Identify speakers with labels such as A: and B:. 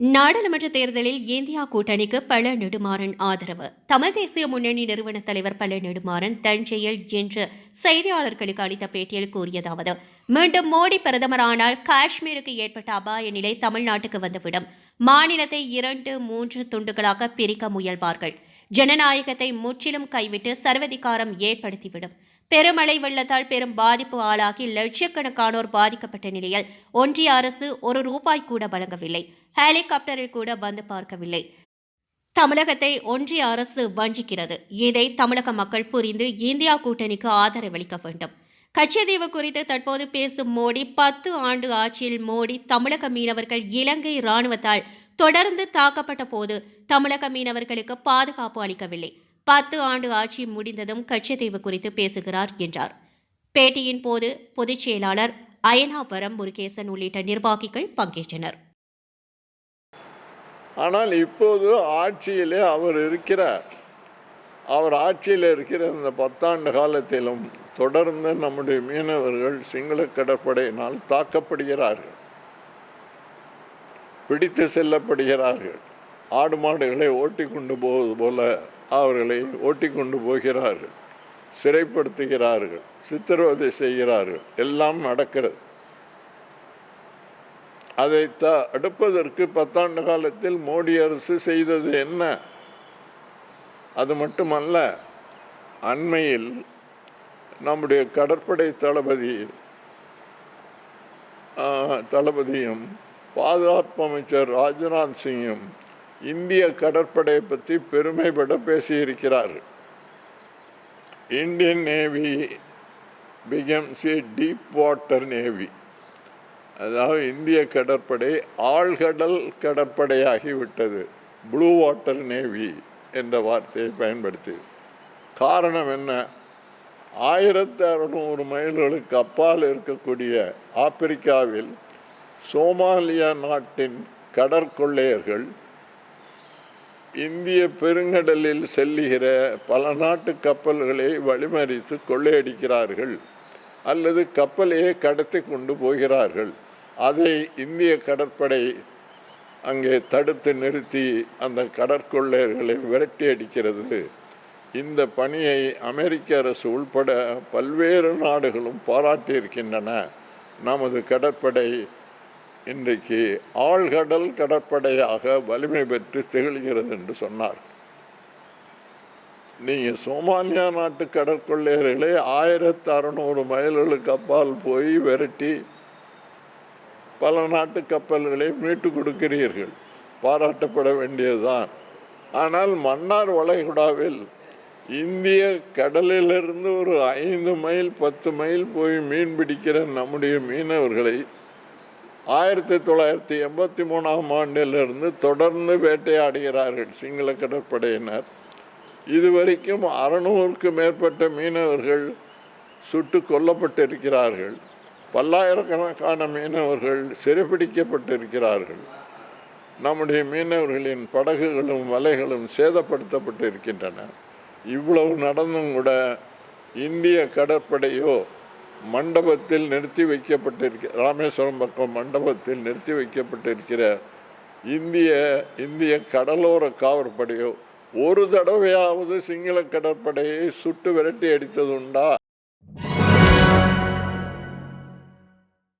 A: நாடாளுமன்ற தேர்தலில் இந்தியா கூட்டணிக்கு பல நெடுமாறன் ஆதரவு. தமிழ் தேசிய முன்னணி நிறுவன தலைவர் பல நெடுமாறன் தஞ்சையில் இன்று செய்தியாளர்களுக்கு அளித்த பேட்டியில் கூறியதாவது மீண்டும் மோடி பிரதமரானால் காஷ்மீருக்கு ஏற்பட்ட அபாய நிலை தமிழ்நாட்டுக்கு வந்துவிடும். மாநிலத்தை இரண்டு மூன்று துண்டுகளாக பிரிக்க முயல்வார்கள். ஜனநாயகத்தை முற்றிலும் கைவிட்டு சர்வதிகாரம் ஏற்படுத்திவிடும். பெருமழை வெள்ளத்தால் பெரும் பாதிப்பு ஆளாகி லட்சக்கணக்கானோர் பாதிக்கப்பட்ட நிலையில் ஒன்றிய அரசு ஒரு ரூபாய் கூட வழங்கவில்லை. ஹெலிகாப்டரில் கூட வந்து பார்க்கவில்லை. தமிழகத்தை ஒன்றிய அரசு வஞ்சிக்கிறது. இதை தமிழக மக்கள் புரிந்து இந்தியா கூட்டணிக்கு ஆதரவளிக்க வேண்டும். கச்சதீவு குறித்து தற்போது பேசும் மோடி பத்து ஆண்டு ஆட்சியில் மோடி தமிழக மீனவர்கள் இலங்கை இராணுவத்தால் தொடர்ந்து தாக்கப்பட்ட போது தமிழக மீனவர்களுக்கு பாதுகாப்பு அளிக்கவில்லை. பத்து ஆண்டு ஆட்சி முடிந்ததும் கச்சத்தீவு குறித்து பேசுகிறார் என்றார். பேட்டியின் போது பொதுச் செயலாளர் அயனாபுரம் முருகேசன் உள்ளிட்ட நிர்வாகிகள் பங்கேற்றனர்.
B: ஆனால் இப்போது ஆட்சியிலே அவர் இருக்கிறார். அவர் ஆட்சியில் இருக்கிற இந்த பத்தாண்டு காலத்திலும் தொடர்ந்து நம்முடைய மீனவர்கள் சிங்கள கடற்படையினால் தாக்கப்படுகிறார்கள். பிடித்து செல்லப்படுகிறார்கள். ஆடு மாடுகளை ஓட்டி கொண்டு போவது போல அவர்களை ஓட்டி கொண்டு போகிறார்கள். சிறைப்படுத்துகிறார்கள் சித்திரவதை செய்கிறார்கள் எல்லாம் நடக்கிறது. அதை த அடுப்பதற்கு பத்தாண்டு காலத்தில் மோடி அரசு செய்தது என்ன? அது மட்டுமல்ல அண்மையில் நம்முடைய கடற்படை தளபதி தளபதியும் பாதுகாப்பு அமைச்சர் ராஜ்நாத் சிங்கும் இந்திய கடற்படையை பற்றி பெருமைப்பட பேசியிருக்கிறார். Indian navy becomes a deep water navy. அதாவது இந்திய கடற்படை ஆழ்கடல் கடற்படையாகிவிட்டது ப்ளூ வாட்டர் நேவி என்ற வார்த்தையை பயன்படுத்தி. காரணம் என்ன? ஆயிரத்தி அறுநூறு மைல்களுக்கு அப்பால் இருக்கக்கூடிய ஆப்பிரிக்காவில் சோமாலியா நாட்டின் கடற்கொள்ளையர்கள் இந்திய பெருங்கடலில் செல்லுகிற பல நாட்டு கப்பல்களை வழிமறித்து கொள்ளையடிக்கிறார்கள் அல்லது கப்பலையே கடத்தி கொண்டு போகிறார்கள். அதை இந்திய கடற்படை அங்கே தடுத்து நிறுத்தி அந்த கடற்கொள்ளையர்களை விரட்டி அடிக்கிறது. இந்த பணியை அமெரிக்க அரசு உள்பட பல்வேறு நாடுகளும் பாராட்டியிருக்கின்றன. நமது கடற்படை இன்றைக்கு ஆழ்கடல் கடற்படையாக வலிமை பெற்று திகழ்கிறது என்று சொன்னார். நீங்கள் சோமாலியா நாட்டு கடற்கொள்ளையர்களை ஆயிரத்து அறநூறு மைல்களுக்கு அப்பால் போய் விரட்டி பல நாட்டு கப்பல்களை மீட்டு கொடுக்கிறீர்கள். பாராட்டப்பட வேண்டியதுதான். ஆனால் மன்னார் வளைகுடாவில் இந்திய கடலிலிருந்து ஒரு ஐந்து மைல் பத்து மைல் போய் மீன் பிடிக்கிற நம்முடைய மீனவர்களை ஆயிரத்தி தொள்ளாயிரத்தி எண்பத்தி மூணாம் ஆண்டிலிருந்து தொடர்ந்து வேட்டையாடுகிறார்கள் சிங்கள கடற்படையினர். இதுவரைக்கும் அறநூறுக்கு மேற்பட்ட மீனவர்கள் சுட்டு கொல்லப்பட்டிருக்கிறார்கள். பல்லாயிரக்கணக்கான மீனவர்கள் சிறைப்பிடிக்கப்பட்டிருக்கிறார்கள் நம்முடைய மீனவர்களின் படகுகளும் வலைகளும் சேதப்படுத்தப்பட்டிருக்கின்றன. இவ்வளவு நடந்தும் கூட இந்திய கடற்படையோ மண்டபத்தில் நிறுத்தி வைக்கப்பட்டிருக்க ராமேஸ்வரம் பக்கம் மண்டபத்தில் நிறுத்தி வைக்கப்பட்டிருக்கிற இந்திய இந்திய கடலோர காவற்படையோ ஒரு தடவையாவது சிங்கள கடற்படையை சுட்டு விரட்டி அடித்தது உண்டா?